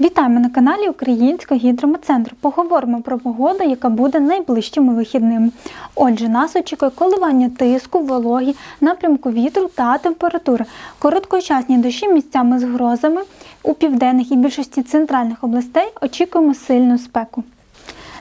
Вітаємо на каналі Українського гідрометцентру. Поговоримо про погоду, яка буде найближчими вихідними. Отже, нас очікує коливання тиску, вологі, напрямку вітру та температури. Короткочасні дощі місцями з грозами. У південних і більшості центральних областей очікуємо сильну спеку.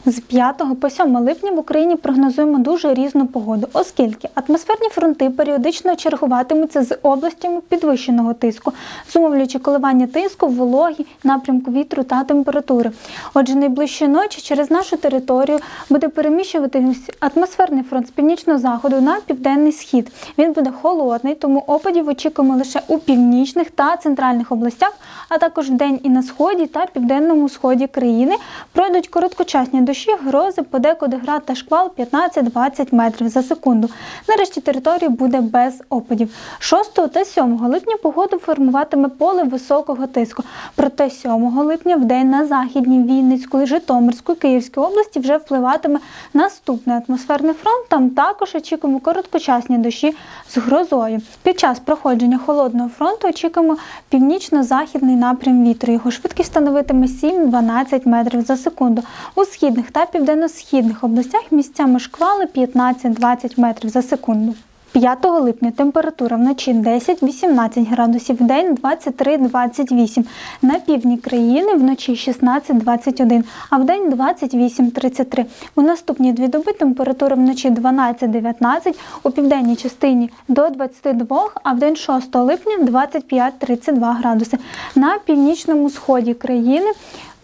З 5 по 7 липня в Україні прогнозуємо дуже різну погоду, оскільки атмосферні фронти періодично чергуватимуться з областями підвищеного тиску, зумовлюючи коливання тиску, вологі, напрямку вітру та температури. Отже, найближчі ночі через нашу територію буде переміщуватись атмосферний фронт з північного заходу на південний схід. Він буде холодний, тому опадів очікуємо лише у північних та центральних областях, а також вдень і на сході та південному сході країни пройдуть короткочасні дощі, грози, подекуди град та шквал 15-20 метрів за секунду. Нарешті територія буде без опадів. 6 та 7 липня погоду формуватиме поле високого тиску. Проте 7 липня в день на західній Вінницької, Житомирської, Київській області вже впливатиме наступний атмосферний фронт. Там також очікуємо короткочасні дощі з грозою. Під час проходження холодного фронту очікуємо північно-західний напрям вітру. Його швидкість становитиме 7-12 метрів за секунду. У східних та південно-східних областях місцями шквали 15-20 метрів за секунду. 5 липня температура вночі 10-18 градусів, в день 23-28. На півдні країни вночі 16-21, а в день 28-33. У наступні дві доби температура вночі 12-19, у південній частині до 22, а в день 6 липня 25-32 градуси. На північному сході країни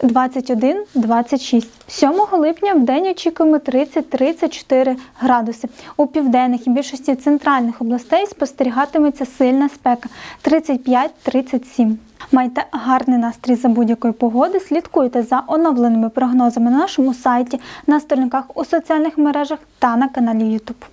21-26. 7 липня в день очікуємо 30-34 градуси. У південних і більшості центральних областей спостерігатиметься сильна спека 35-37. Майте гарний настрій за будь-якої погоди. Слідкуйте за оновленими прогнозами на нашому сайті, на сторінках у соціальних мережах та на каналі YouTube.